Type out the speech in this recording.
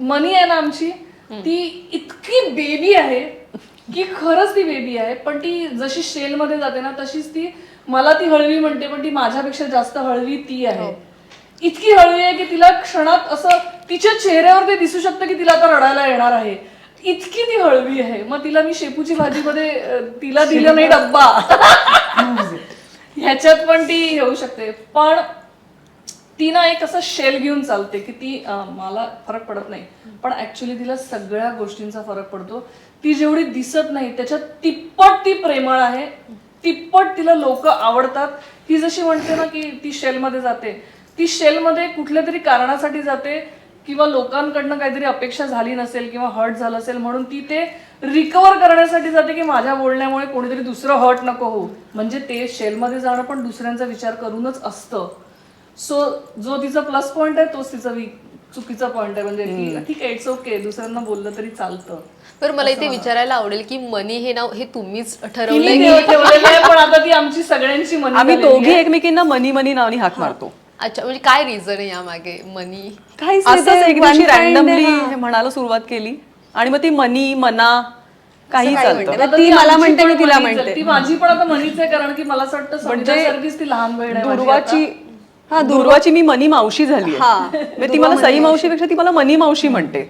मनी आहे ना आमची ती इतकी बेबी आहे की खरंच ती बेबी आहे. पण ती जशी शेल मध्ये जाते ना तशीच ती मला ती हळवी म्हणते पण ती माझ्यापेक्षा जास्त हळवी ती आहे. इतकी हळवी आहे की तिला क्षणात असं तिच्या चेहऱ्यावर ते दिसू शकतं की तिला आता रडायला येणार आहे. इतकी ती हळवी आहे. मग तिला मी शेपूची भाजीमध्ये तिला दिलं नाही डब्बा. ह्याच्यात पण ती होऊ शकते. पण ती ना एक असं शेल घेऊन चालते की ती मला फरक पडत नाही. पण ऍक्च्युली तिला सगळ्या गोष्टींचा फरक पडतो. ती जेवढी दिसत नाही त्याच्यात तिप्पट ती प्रेमळ आहे. तिप्पट तिला लोक आवडतात. ती जशी म्हणते ना की ती शेलमध्ये जाते. ती शेलमध्ये कुठल्या तरी कारणासाठी जाते किंवा लोकांकडनं काहीतरी अपेक्षा झाली नसेल किंवा हर्ट झालं असेल म्हणून ती ते रिकवर करण्यासाठी जाते की माझ्या बोलण्यामुळे कोणीतरी दुसरं हर्ट नको हो म्हणजे ते शेलमध्ये जाणं पण दुसऱ्यांचा विचार करूनच असतं. सो जो तिचा प्लस पॉइंट आहे तोच तिचा वी- चुकीचा पॉइंट आहे. म्हणजे की ठीक आहे इट्स ओके दुसऱ्यांना बोललं तरी चालतं. बरं मला इथे विचारायला आवडेल की मनी हे नाव हे तुम्हीच ठरवलंय? ठेव- ठेवलेलं आहे पण आता ती आमची सगळ्यांची मनी आम्ही दोघी. एकमेकींना मनी मनी नावानी हाक मारतो. अच्छा म्हणजे काय रिझन आहे यामागे? मनी? असंच एक दिवशी रॅन्डमली म्हणायला सुरुवात केली. आणि मग ती मनी मना काही चालतं. ती मला म्हणते, मी तिला. म्हणते. ती माझी पण आता मनीच आहे कारण की मला असं वाटतं म्हणजे ती लहान बहीण आहे माझी दुर्वाची. हा दुर्वाची मी मनी मावशी झाली हा, ती मला सई मावशीपेक्षा ती मला मनी मावशी म्हणते.